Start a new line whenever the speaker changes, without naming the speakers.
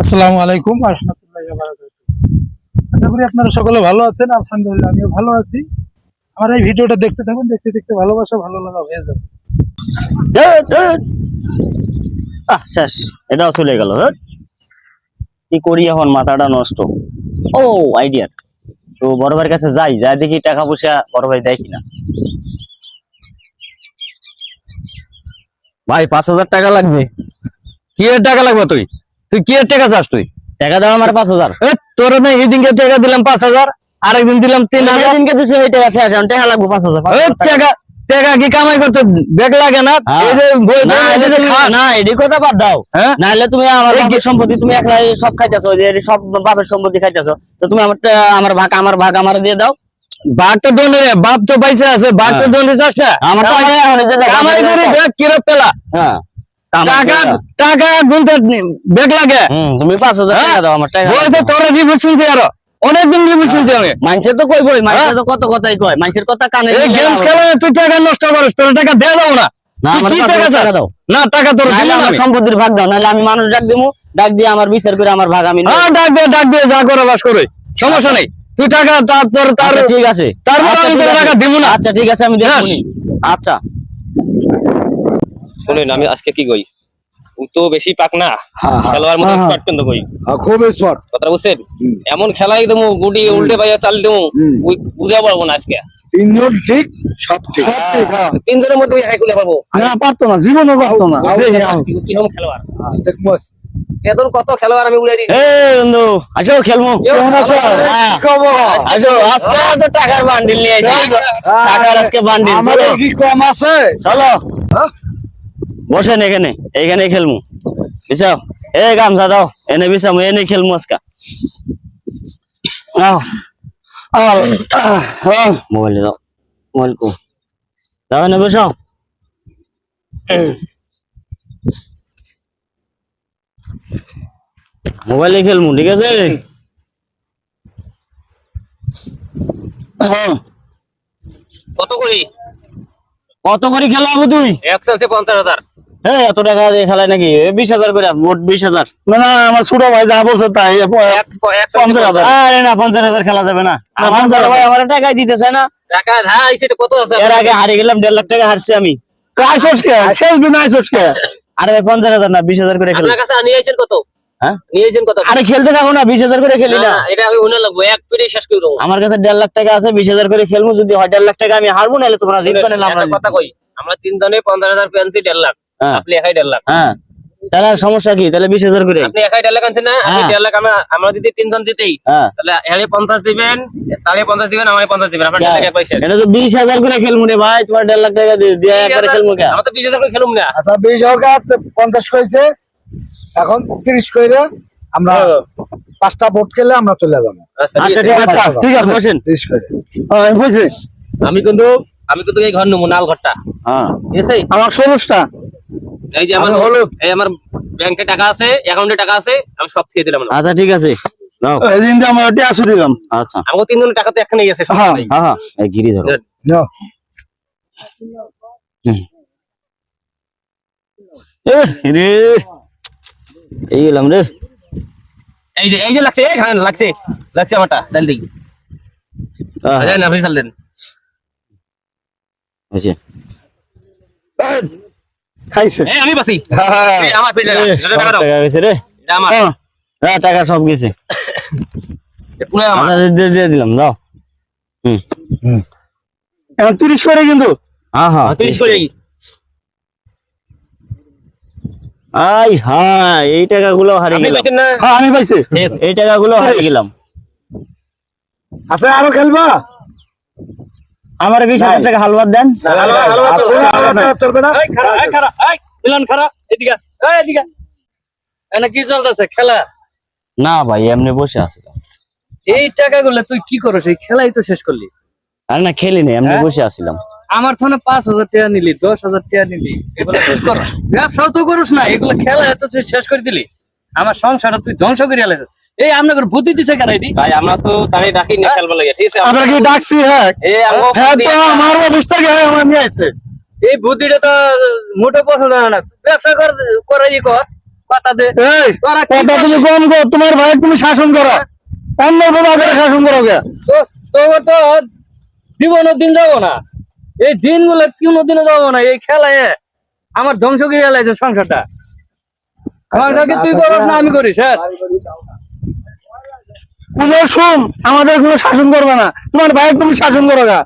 আসসালামু আলাইকুম রহমতুল্লাহ আশা করি আপনারা সকলে ভালো আছেন, আলহামদুলিল্লাহ আমিও ভালো আছি। আমার এই ভিডিওটা দেখতে থাকুন, দেখতে দেখতে ভালোবাসা, ভালো লাগা হয়ে যাবে।
আহ, শেষ, এটাও চলে গেল। কি করি এখন, মাথাটা নষ্ট। ও আইডিয়া তো বড় কাছে যাই যাই দেখি টাকা পয়সা বড় ভাই দেয় কিনা।
ভাই, পাঁচ হাজার টাকা লাগবে। কি এর টাকা লাগবে তুই? তুই কি এর টাকা চাস তুই?
টাকা দাও আমার পাঁচ হাজার।
তোর না এদিনকে টাকা দিলাম পাঁচ হাজার আরেকদিন দিলাম তিন হাজার।
দিনকে দিছো এই টাকা শেষ এখন টাকা লাগবে পাঁচ হাজার টাকা।
কি কামাই করতে বেগ লাগে না?
হ্যাঁ।
এই যে
না এডি কথা বাদ দাও।
হ্যাঁ?
নাহলে তুমি আমার বাপের সম্পত্তি তুমি একলাই সব খাইতেছো যে সব বাপের সম্পত্তি খাইতেছো। তো তুমি আমার আমার ভাগ আমার ভাগ আমার দিয়ে দাও।
বাঘ তো বাপ তো পয়সা আছে বাঘ তো
হ্যাঁ।
দোনে চাস না?
আমার
কামাই করে পেলা
হ্যাঁ।
টাকা টাকা গুনতে বেগ লাগে।
তুমি পাঁচ হাজার
হ্যাঁ?
টাকা দাও আমার টাকা।
বই তো তোর রিপোর্ট আরও। অনেকদিন রিপোর্ট শুনছি আমি।
মানুষের তো কই বই মানুষের
হ্যাঁ?
তো কত কথাই কয় মানুষের কথা কানে
এই গেমস
লাভ
তুই টাকা নষ্ট করিস তোর টাকা যাব না। টাকা তোর
সম্পত্তির ভাগ দাও নাহলে আমি মানুষ ডাক দিমু ডাক দিয়ে আমার বিচার করে আমার ভাগ আমি।
হ্যাঁ ডাক দে ডাক দিয়ে যা করে বাস করে। সমস্যা নেই। তুই টাকা তোর তার
আচ্ছা, ঠিক আছে।
তারপর
আচ্ছা,
আমি
ঠিক
তোর
আছে।
টাকা দিব না।
আচ্ছা ঠিক আছে আমি। আচ্ছা।
শুনুন আমি আজকে কি কই? ও তো বেশি পাক না। খেলোয়াড় মধ্যে এক্সপার্ট কিন্তু কই?
খুব স্পট।
কথা বুঝছেন? এমন খেলাই দেবো গুটি উল্টে পাইয়া চাল দেবো ওই বুঝা পারব না আজকে।
তিনজন ঠিক সব ঠিক।
তিনজনের মধ্যে হাই করলে পারব।
না পারতো না জীবনও পারতো না।
কি রকম খেলোয়াড়?
দেখব
এখন কত খেলোয়াড় আমি
বন্ধু আসো
কেমন আছো?
হ্যাঁ। আসো আজকে তো টাকার বান্ডিল নিয়ে আইছি। টাকার আজকে বান্ডিল
আমাদের কি কম আছে?
চলো। বসেন এখানে এইখানে খেলমু। বিছাও। এ গামছা দাও এনে বিছামু এনে খেলমু আজকা। মোবাইল দাও মোবাইল কো। দাও এনে বসাও। মোবাইলে খেলমু ঠিক আছে?
কত করি?
কত করে খেলাবো তুই?
এক চান্সে পঞ্চাশ হাজার।
হ্যাঁ এত টাকা দিয়ে খেলায় নাকি? এ, বিশ হাজার করে মোট বিশ হাজার।
না না আমার ছোট ভাই যা বলছে তাই
এক এক চান্সে
পঞ্চাশ হাজার।
আরে না পঞ্চাশ হাজার খেলা যাবে না। আমার বড় ভাই আমার টাকাই দিতেছে না।
টাকা ধার কত আছে?
এর আগে হারিয়ে গেলাম দেড় লাখ টাকা হারছি আমি।
শেষ
আরে ভাই পঞ্চাশ হাজার না বিশ হাজার করে খেলি।
আপনার কাছে নিয়ে আইছেন কত?
হ্যাঁ?
কত?
আরে খেলতে থাকো না বিশ হাজার করে খেলি না।
না, এটা আগে উনে লাগবো এক পেটে শেষ করে
আমার কাছে দেড় লাখ টাকা আছে বিশ হাজার করে খেলব যদি হয় দেড় লাখ টাকা আমি হারবো নাহলে তোমরা জিতবে না আমরা
একটা কথা কই আমরা তিন জনে পঞ্চাশ হাজার পেয়েছি দেড় লাখ। আপনি একাই দেড় লাখ।
হ্যাঁ। তাহলে আর সমস্যা কি? তাহলে বিশ হাজার করে।
আপনি একাই দেড় লাখ আনছেন না? আমি
হ্যাঁ।
দেড় লাখ আমরা যদি তিনজন জিতেই
হ্যাঁ।
তাহলে এখানে পঞ্চাশ দিবেন তাহলে পঞ্চাশ দিবেন আমার পঞ্চাশ দিবেন। আপনার লাখ পয়সা
এটা তো বিশ হাজার করে খেলব রে ভাই তোমার দেড় লাখ টাকা দিয়ে দিয়ে একবারে খেলব কে?
আমরা তো বিশ হাজার করে খেলুম না।
আচ্ছা বিশ হোক পঞ্চাশ কইছে। এখন তিরিশ কইরে আমরা পাঁচটা ভোট খেলে আমরা চলে যাব।
আচ্ছা ঠিক আছে। ঠিক আছে। বসেন।
তিরিশ করে।
হ্যাঁ
আমি কিন্তু আমি কিন্তু এই ঘর নেব নাল ঘরটা।
হ্যাঁ।
ঠিক আছে?
আমার ষোলোটা
এই যে আমার
আমি হলুদ।
এই আমার ব্যাংকে টাকা আছে অ্যাকাউন্টে টাকা আছে আমি সব খেয়ে দিলাম।
আচ্ছা ঠিক আছে। নাও।
এদিন দিয়ে আমার ওটি আসু দিলাম
আচ্ছা।
জনের টাকা তো
হ্যাঁ।
হ্যাঁ হ্যাঁ। এই গিরি ধরো।
নাও।
রে এই গেলাম রে।
এই যে এই যে লাগছে এই খান লাগছে। লাগছে আমারটা চাল দিই জানেন আপনি চাল দেন।
হয়েছে।
খাইছে।
এই আমি বাসি
হ্যাঁ।
এই আমার পেটে টাকা দাও।
টাকা গেছে রে।
এটা আমার।
হ্যাঁ হ্যাঁ, টাকা সব গেছে।
পুরো আমার।
আচ্ছা দিয়ে দিয়ে দিলাম দাও। হুম।
এখন তিরিশ করে কিন্তু।
হ্যাঁ হ্যাঁ।
তিরিশ করে।
আই হ্যাঁ এই টাকাগুলো হারিয়ে গেলাম।
হ্যাঁ আমি পাইছি।
এই টাকাগুলো হারিয়ে গেলাম।
আচ্ছা আরও খেলবা?
আমার বিশ হাজার টাকা হালুয়ার দেন।
কি চলতেছে? খেলা?
না ভাই এমনি বসে আছে।
এই টাকাগুলো তুই কি করছ এই খেলাই তো শেষ করলি।
আর না খেলি না এমনি
হ্যাঁ?
বসে আছিলাম।
আমার থানে পাঁচ হাজার টাকা নিলি দশ হাজার টাকা নিলি। এগুলো ব্যবসাও তো করস না এগুলো খেলা এত শেষ করে দিলি। আমার সংসার তুই ধ্বংস করিয়া এলে এই আমরা আপনাকে বুদ্ধি দিছে কেন এটি? ভাই আমরা তো তারে ডাকি না হ্যাঁ? খেলবা লাগে ঠিক আছে?
আমরা কি ডাকছি হ্যাঁ?
এই আমগো
হ্যাঁ তো আমার বুঝতে গেছে হ্যাঁ, আমার নিয়ে আইছে
এই বুদ্ধিটা তো মোটে পছন্দ না না। ব্যবসা কর করাই কর
কথা দে।
এই কথা তুমি কম কর তোমার ভাই তুমি শাসন করো। অন্য বাবা করে শাসন করো গে।
তো তো জীবন দিন যাব না। এই দিনগুলো কোনো দিন যাব না। এই খেলায় আমার ধ্বংস করে এলাইছে সংসারটা। আমাদের তুই না, আমি করি
কোন আমাদের কোনো শাসন করবে না। তোমার ভাই তুমি শাসন করো গা।